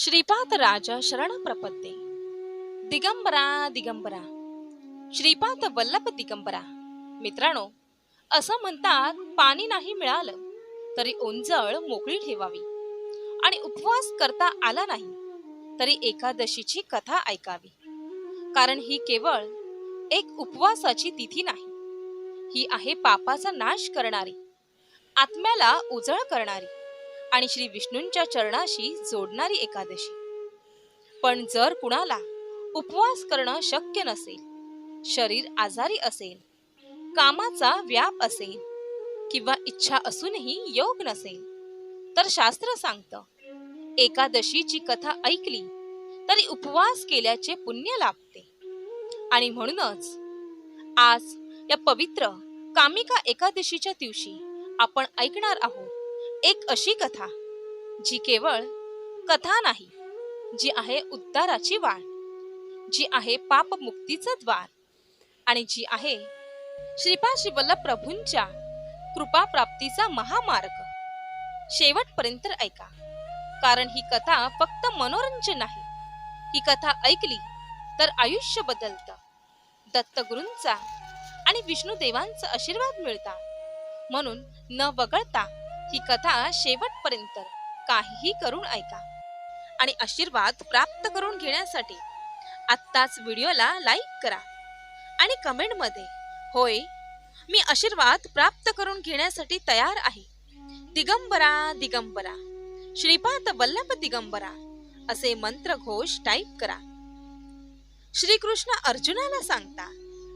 श्रीपाद राजा शरण प्रपत्ते। दिगंबरा दिगंबरा। श्रीपाद वल्लभ दिगंबरा। मित्रांनो असं म्हणतात पाणी नाही मिळालं तरी ओंजळ मोकळी ठेवावी आणि उपवास करता आला नाही तरी एकादशीची कथा ऐकावी. कारण ही केवळ एक उपवासाची तिथी नाही ही आहे पापाचा नाश करणारी आत्म्याला उजळ करणारी. आणि श्री विष्णूंच्या चरणाशी जोडणारी एकादशी. पण जर कुणाला उपवास करणं शक्य नसेल शरीर आजारी असेल कामाचा व्याप असेल किंवा इच्छा असूनही योग नसेल तर शास्त्र सांगतं एकादशीची कथा ऐकली तरी उपवास केल्याचे पुण्य लाभते. आणि म्हणूनच आज या पवित्र कामिका एकादशीच्या दिवशी आपण ऐकणार आहोत एक अशी कथा जी केवळ कथा नाही जी आहे उद्धाराची वाट जी आहे पापमुक्तीचं द्वार आणि जी आहे श्रीपा श्रीवल्लभ प्रभूंच्या कृपा प्राप्तीचा महामार्ग. शेवटपर्यंत ऐका कारण ही कथा फक्त मनोरंजन नाही ही कथा ऐकली तर आयुष्य बदलतं. दत्तगुरूंचा आणि विष्णुदेवांचा आशीर्वाद मिळतात म्हणून न वगळता ही कथा शेवटपर्यंत काहीही करून ऐका आणि आशीर्वाद प्राप्त करून घेण्यासाठी आत्ताच व्हिडिओला लाईक करा आणि कमेंटमध्ये होय मी आशीर्वाद प्राप्त करून घेण्यासाठी तयार आहे. दिगंबरा दिगंबरा श्रीपाद वल्लभ दिगंबरा असे मंत्र घोष टाईप करा. श्रीकृष्ण अर्जुनाला सांगता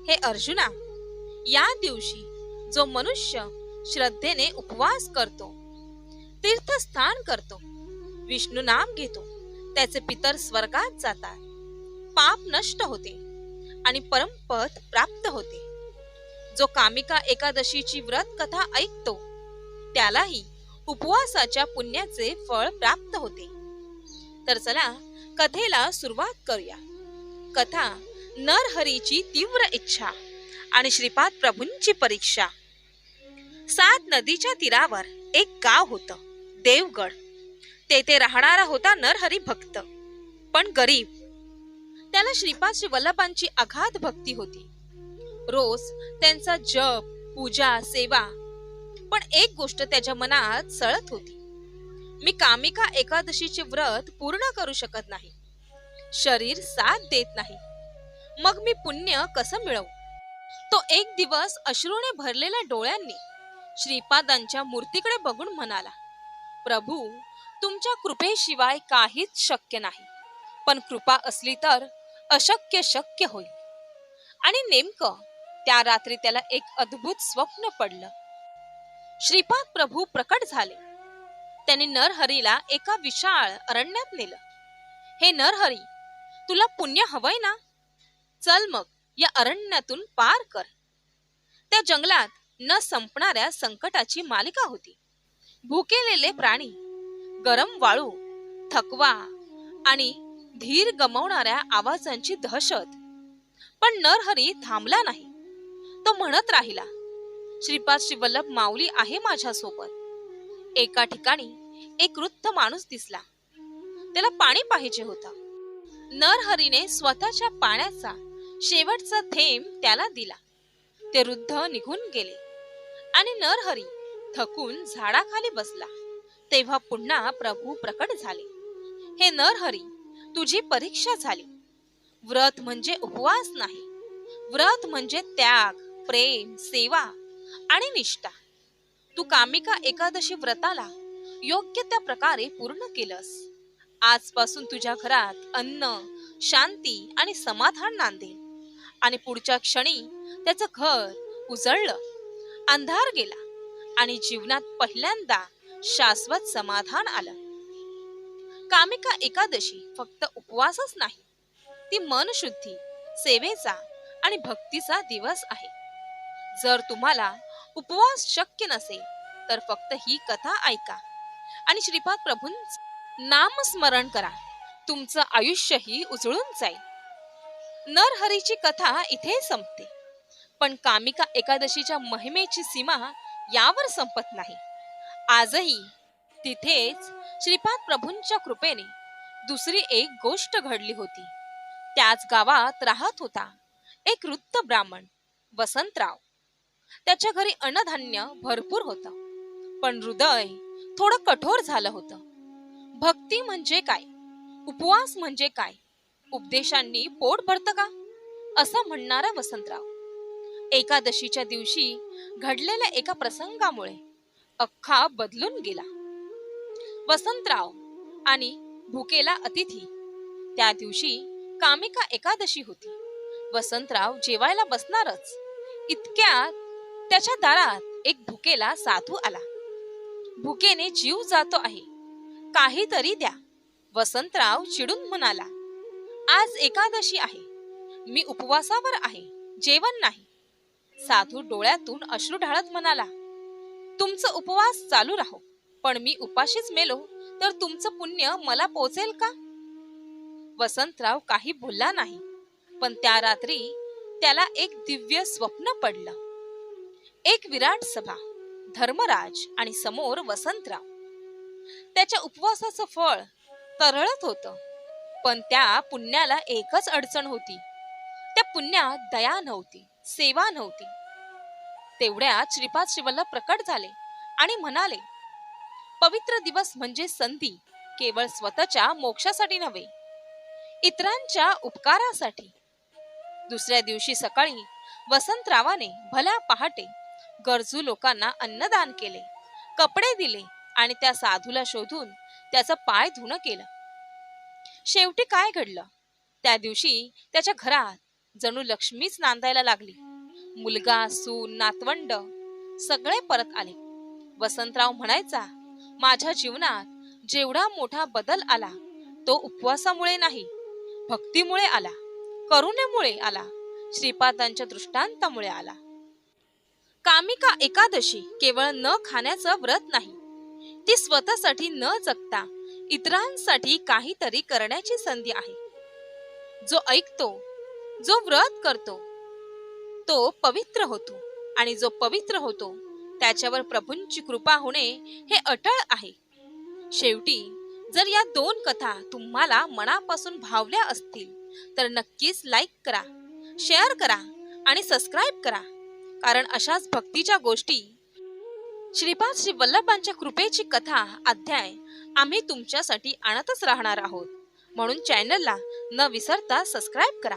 हे अर्जुना या दिवशी जो मनुष्य श्रद्धेने उपवास करतो. तीर्थस्थान करतो. विष्णू नाम घेतो. त्याचे पितर स्वर्गात जातात. पाप नष्ट होते आणि परमपद प्राप्त होते. जो कामिका एकादशीची व्रत कथा ऐकतो त्यालाही उपवासाच्या पुण्याचे फळ प्राप्त होते. तर चला कथेला सुरुवात करूया. कथा नरहरीची तीव्र इच्छा आणि श्रीपाद प्रभूंची परीक्षा. सात नदीच्या तीरावर एक गाव होतं देवगड. तेथे राहणारा होता नरहरी भक्त. पण गरीब. त्याला श्रीपाद श्री वल्लभांची अगाध भक्ती होती. रोज त्यांचा जप पूजा सेवा. पण एक गोष्ट त्याच्या मनात सळत होती. मी कामिका एकादशीचे व्रत पूर्ण करू शकत नाही. शरीर साथ देत नाही. मग मी पुण्य कसं मिळवू? तो एक दिवस अश्रूने भरलेल्या डोळ्यांनी श्रीपादांच्या मूर्तीकडे बघून म्हणाला प्रभू तुमच्या कृपेशिवाय काहीच शक्य नाही. पण कृपा असली तर अशक्य शक्य होईल. आणि नेमकं त्या रात्री त्याला एक अद्भुत स्वप्न पडलं. श्रीपाद प्रभू प्रकट झाले. त्याने नरहरीला एका विशाळ अरण्यात नेलं. हे नरहरी तुला पुण्य हवंय ना? चल मग या अरण्यातून पार कर. त्या जंगलात न संपणाऱ्या संकटाची मालिका होती. भुकेलेले प्राणी गरम वाळू थकवा आणि धीर गमवणाऱ्या आवाजांची दहशत. पण नरहरी थांबला नाही. तो म्हणत राहिला श्रीपाद श्रीवल्लभ माऊली आहे माझ्या सोबत एका ठिकाणी एक वृद्ध माणूस दिसला. त्याला पाणी पाहिजे होता. नरहरीने स्वतःच्या पाण्याचा शेवटचा थेंब त्याला दिला. ते वृद्ध निघून गेले. आणि नरहरी थकून झाडाखाली बसला. तेव्हा पुन्हा प्रभू प्रकट झाले. हे नरहरी तुझी परीक्षा झाली. व्रत म्हणजे उपवास नाही. व्रत म्हणजे त्याग प्रेम सेवा आणि निष्ठा. तू कामिका एकादशी व्रताला योग्य त्या प्रकारे पूर्ण केलंस. आजपासून तुझ्या घरात अन्न शांती आणि समाधान नांदेल. आणि पुढच्या क्षणी त्याचं घर उजळलं. अंधार गेला आणि जीवनात पहिल्यांदा शाश्वत समाधान आलं. कामिका एकादशी फक्त उपवासच नाही ती मन शुद्धी सेवेचा आणि भक्तीचा दिवस आहे. जर तुम्हाला उपवास शक्य नसेल तर फक्त ही कथा ऐका आणि श्रीपाद प्रभूंच नामस्मरण करा. तुमचं आयुष्यही उजळून जाईल. नरहरीची कथा इथे संपते. पण कामिका एकादशीच्या महिमेची सीमा यावर संपत नाही. आजही तिथेच श्रीपाद प्रभूंच्या कृपेने दुसरी एक गोष्ट घडली होती. त्याच गावात राहत होता एक वृत्त ब्राह्मण वसंतराव. त्याच्या घरी अन्नधान्य भरपूर होतं पण हृदय थोडं कठोर झालं होतं. भक्ती म्हणजे काय? उपवास म्हणजे काय? उपदेशांनी पोट भरतं का? असं म्हणणारा वसंतराव. एकादशीच्या दिवशी घडलेल्या एका प्रसंगामुळे अख्खा बदलून गेला. वसंतराव आणि भुकेला अतिथी. त्या दिवशी कामिका एकादशी होती. वसंतराव जेवायला बसणारच. इतक्यात त्याच्या दारात एक भुकेला साधू आला. भुकेने जीव जातो आहे. काहीतरी द्या. वसंतराव चिडून म्हणाला आज एकादशी आहे. मी उपवासावर आहे. जेवण नाही. साधू डोळ्यातून अश्रू ढाळत म्हणाला तुमचं उपवास चालू राहो पण मी उपाशीच मेलो तर तुमचं पुण्य मला पोचेल का? वसंतराव काही बोलला नाही पण त्या रात्री त्याला एक दिव्य स्वप्न पडलं. एक विराट सभा धर्मराज आणि समोर वसंतराव. त्याच्या उपवासाचं फळ तरळत होत पण त्या पुण्याला एकच अडचण होती. त्या पुण्यात दया नव्हती सेवा नव्हती. तेवढ्यात श्रीपाद श्रीवल्लभ प्रकट झाले आणि म्हणाले पवित्र दिवस म्हणजे संधी केवळ स्वतःच्या मोक्षासाठी नव्हे इतरांच्या उपकारासाठी. दुसऱ्या दिवशी सकाळी वसंतरावाने भल्या पहाटे गरजू लोकांना अन्नदान केले कपडे दिले आणि त्या साधूला शोधून त्याचा पाय धुणं केलं. शेवटी काय घडलं? त्या दिवशी त्याच्या घरात जणू लक्ष्मीच नांदायला लागली. मुलगा सून नातवंड सगळे परत आले. वसंतराव म्हणायचा माझ्या जीवनात जेवढा मोठा बदल आला तो उपवासामुळे नाही भक्तीमुळे आला करुणेमुळे आला श्रीपादांच्या दृष्टांतामुळे आला. कामिका एकादशी केवळ न खाण्याचं व्रत नाही ती स्वतःसाठी न जगता इतरांसाठी काहीतरी करण्याची संधी आहे. जो ऐकतो जो व्रत करतो तो पवित्र होतो. आणि जो पवित्र होतो त्याच्यावर प्रभूंची कृपा होणे हे अटळ आहे. शेवटी जर या दोन कथा तुम्हाला मनापासून भावल्या असतील तर नक्कीच लाईक करा शेअर करा आणि सबस्क्राईब करा. कारण अशाच भक्तीच्या गोष्टी श्रीपाद श्री वल्लभांच्या कृपेची कथा अध्याय आम्ही तुमच्यासाठी आणतच राहणार आहोत. म्हणून चॅनलला न विसरता सबस्क्राईब करा.